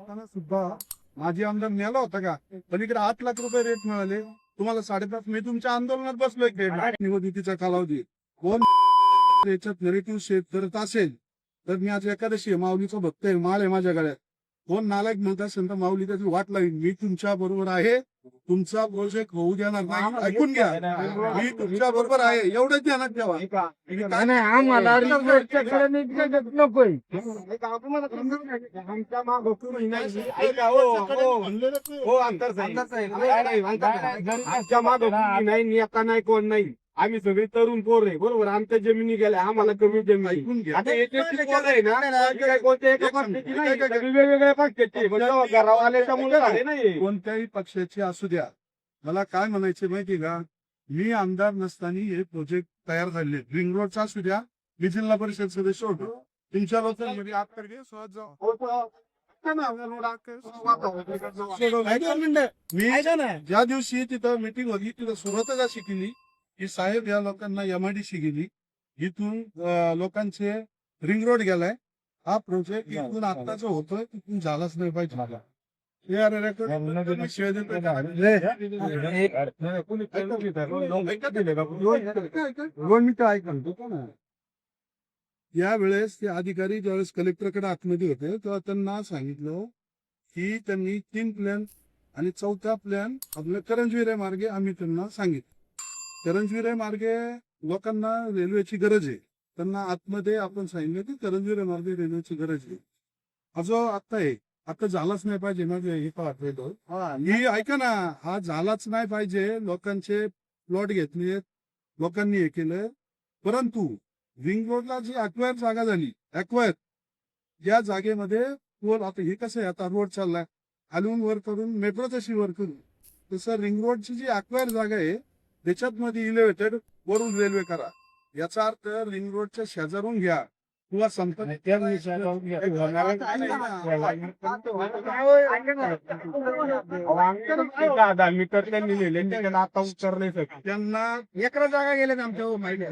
सुद्धा माझी आमदार नेला होता का? पण इकडे आठ लाख रुपये रेट मिळाले. तुम्हाला साडेपाच मी तुमच्या आंदोलनात बसलोय निवडणुकीचा कालावधी. कोण याच्यात नेरेटिव्ह शेत करत असेल तर मी आज एकादशी माऊलीचा भक्त आहे. माळ आहे माझ्या गळ्यात. कोण नालायक म्हणत असेल तर माऊली त्याची वाट लावीन. मी तुमच्या बरोबर आहे. तुमचा प्रोजेक्ट होऊ देणार नाही ऐकून घ्या मी तुमच्या बरोबर आहे एवढंच ध्यानात ठेवा नाही नाही, आम्हाला नकोय आमच्या मागं कोणी नाही. ऐका, हो, हो. हो, आमदार साहेब. नाही, नाही, आमदार साहेब. आमच्या मागं कोणी नाही नेता नाही कोण नाही आम्ही सगळे तरुण पोर आहे बरोबर? आमच्या जमिनी गेल्या आम्हाला कमी जमीन ऐकून घ्या. आता एक एक पोर आहे ना ती काय कोणत्या एका पक्षाची नाही सगळी वेगवेगळ्या पक्षाची मुलं झाले नाही कोणत्याही पक्षाचे असू द्या. मला काय म्हणायचे माहिती का? मी आमदार नसताना हे प्रोजेक्ट तयार झाले रिंग रोडचा असू द्या मी जिल्हा परिषद सदस्य होतो. तुमच्या लोकांमध्ये आत कर घे, सहज जाऊ. मी ज्या दिवशी तिथं मीटिंग होती तिथं सुरुवातच अशी केली. की साहेब या लोकांना एमआयडीसी गेली. इथून लोकांचे रिंग रोड गेलाय. हा प्रोजेक्ट इथून आता जो होतोय तिथून झालाच नाही पाहिजे. मला हे अरे record मी शिवाय देतोय का? दोन मिनिटं ऐका ना, देतो ना. या वेळेस ते अधिकारी ज्यावेळेस कलेक्टरकडे आतमध्ये होते तेव्हा त्यांना सांगितलं की त्यांनी तीन प्लॅन आणि चौथा प्लॅन आपल्या करंजविरे मार्गे आम्ही त्यांना सांगितलं. करंजविरे मार्गे लोकांना रेल्वेची गरज आहे. त्यांना आतमध्ये आपण सांगितलं की करंजविरे मार्गे रेल्वेची गरज आहे. हा जो आता आहे आता झालाच नाही पाहिजे ना जे हे ही ऐका ना हा झालाच नाही पाहिजे. लोकांचे प्लॉट घेतले लोकांनी हे केलं. परंतु रिंग रोडला जी अक्वायर जागा झाली अक्वायर या जागेमध्ये पोल आता हे कसं आहे? आता रोड चाललाय खालून वर करून मेट्रो तशी वर करून. तसं रिंग रोडची जी अक्वायर जागा आहे त्याच्यात मध्ये इलेव्हेटेड वरून रेल्वे करा. याचा अर्थ रिंग रोडच्या शेजारून घ्या. किंवा संपर्क दहा मीटर त्यांनी लिहिले. त्याच्यात आता उतरले सगळे. त्यांना एकरा जागा गेल्यात आमच्या हो, माहिती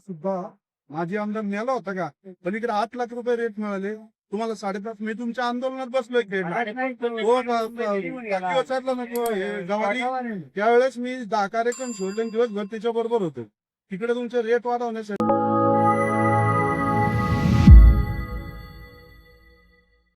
सुद्धा माझी आमदार नेला होता का? पण इकडे आठ लाख रुपये रेट मिळाले. तुम्हाला साडेपाच मी तुमच्या आंदोलनात ना, बाकी विचारलं गवारी त्यावेळेस मी दहा कार्यक्रम सोडले दिवसभर त्याच्या बरोबर होतो. तिकडे तुमचे रेट वाढवण्यासाठी